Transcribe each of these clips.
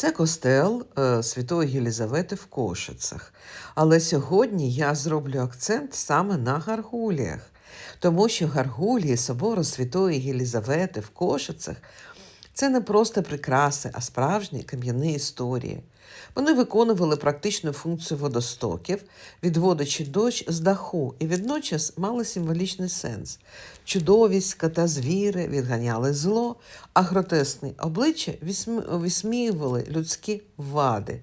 Це костел е, Святої Єлізавети в Кошицях. Але сьогодні я зроблю акцент саме на гаргуліях, тому що гаргулії собору Святої Єлізавети в Кошицях це не просто прикраси, а справжні кам'яні історії. Вони виконували практичну функцію водостоків, відводячи дощ з даху, і водночас мали символічний сенс. Чудовіська та звіри відганяли зло, а гротесні обличчя висміювали людські вади.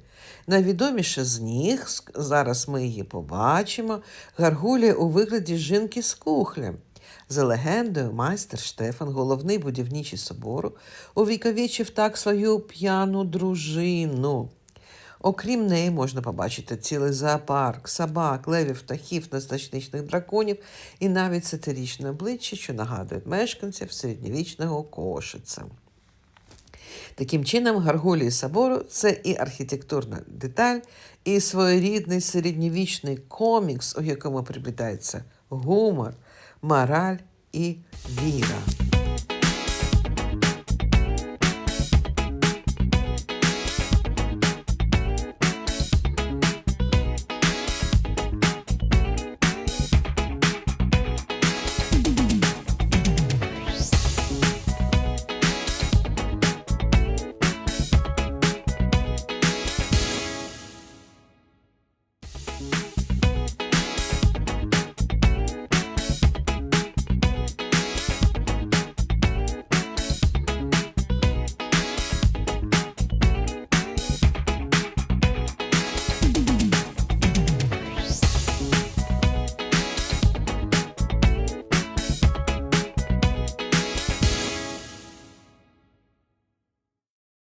Найвідоміше з них, зараз ми її побачимо, гаргулія у вигляді жінки з кухлем. За легендою, майстер Штефан, головний будівничий собору, увіковічив так свою п'яну дружину. Окрім неї можна побачити цілий зоопарк, собак, левів, птахів, незначничних драконів і навіть сатирічне обличчя, що нагадують мешканців середньовічного кошиця. Таким чином, гаргулії собору це і архітектурна деталь, і своєрідний середньовічний комікс, у якому приплітається гумор, мораль і віра. you.